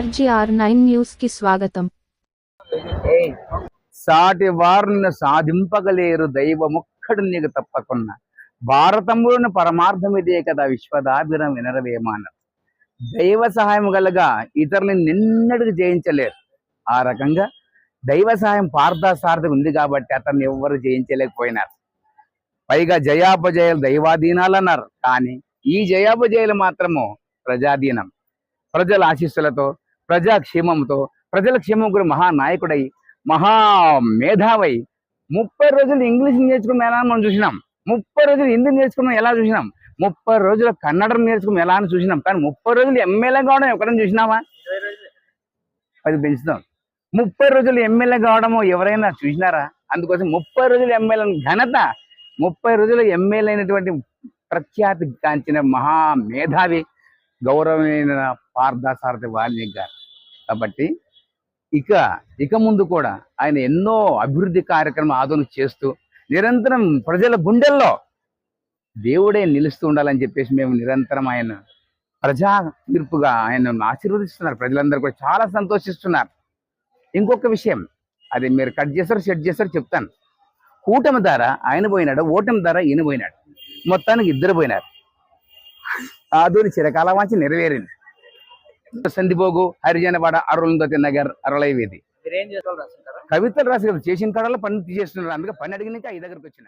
RGR nine న్యూస్కి స్వాగతం సాటి వారిని సాధింపగలేరు దైవముక్కడు నీకు తప్పకున్నా. భారతములోని పరమార్థం ఇదే కదా విశ్వదాభిరం వినరవేమాన. దైవ సహాయం గలగా ఇతరుని నిన్నటికి జయించలేరు. ఆ రకంగా దైవ సహాయం పార్థసారథి ఉంది కాబట్టి అతన్ని ఎవ్వరు జయించలేకపోయినారు. పైగా జయాపజయాలు దైవాధీనాలు అన్నారు. కానీ ఈ జయాపజయాలు మాత్రము ప్రజాధీనం. ప్రజల ఆశీస్సులతో ప్రజా క్షేమంతో ప్రజల క్షేమం కూడా మహానాయకుడై మహా మేధావై. ముప్పై రోజులు ఇంగ్లీష్ నేర్చుకున్న ఎలా మనం చూసినాం. ముప్పై రోజులు హిందీ నేర్చుకున్నాం ఎలా చూసినాం. ముప్పై రోజులు కన్నడం నేర్చుకున్నాం ఎలా అని చూసినాం. కానీ ముప్పై రోజులు ఎమ్మెల్యే కావడం ఎక్కడైనా చూసినామా అది పెంచుతాం ముప్పై రోజులు ఎమ్మెల్యే కావడము ఎవరైనా చూసినారా? అందుకోసం ముప్పై రోజులు ఎమ్మెల్యే ఘనత ముప్పై రోజులు ఎమ్మెల్యే అయినటువంటి ప్రఖ్యాతి కాంచిన మహా మేధావి గౌరవమైన పార్థసారథి వాల్మీకి గారు. కాబట్టి ఇక ఇక ముందు కూడా ఆయన ఎన్నో అభివృద్ధి కార్యక్రమం ఆదరణ చేస్తూ నిరంతరం ప్రజల గుండెల్లో దేవుడే నిలుస్తూ ఉండాలని చెప్పేసి మేము నిరంతరం ఆయన ప్రజా తీర్పుగా ఆయన ఆశీర్వదిస్తున్నారు. ప్రజలందరూ కూడా చాలా సంతోషిస్తున్నారు. ఇంకొక విషయం అది మీరు కట్ చేస్తారు సెట్ చేస్తారు చెప్తాను. కూటమి ధర ఆయన పోయినాడు ఓటమి ధర ఈయన పోయినాడు. మొత్తానికి ఇద్దరు పోయినారు. ఆదూరి చిరకాల వాంచి నెరవేరింది. సందిపోగు హరిజనవాడ అరుంధతి నగర్ చేసుకోవాలి రాసుకుంటారా కవితలు రాసి కదా చేసిన కాడలో పని తీసేస్తున్నారు. అందుకే పని అడిగినాక ఈ దగ్గరకు వచ్చిన.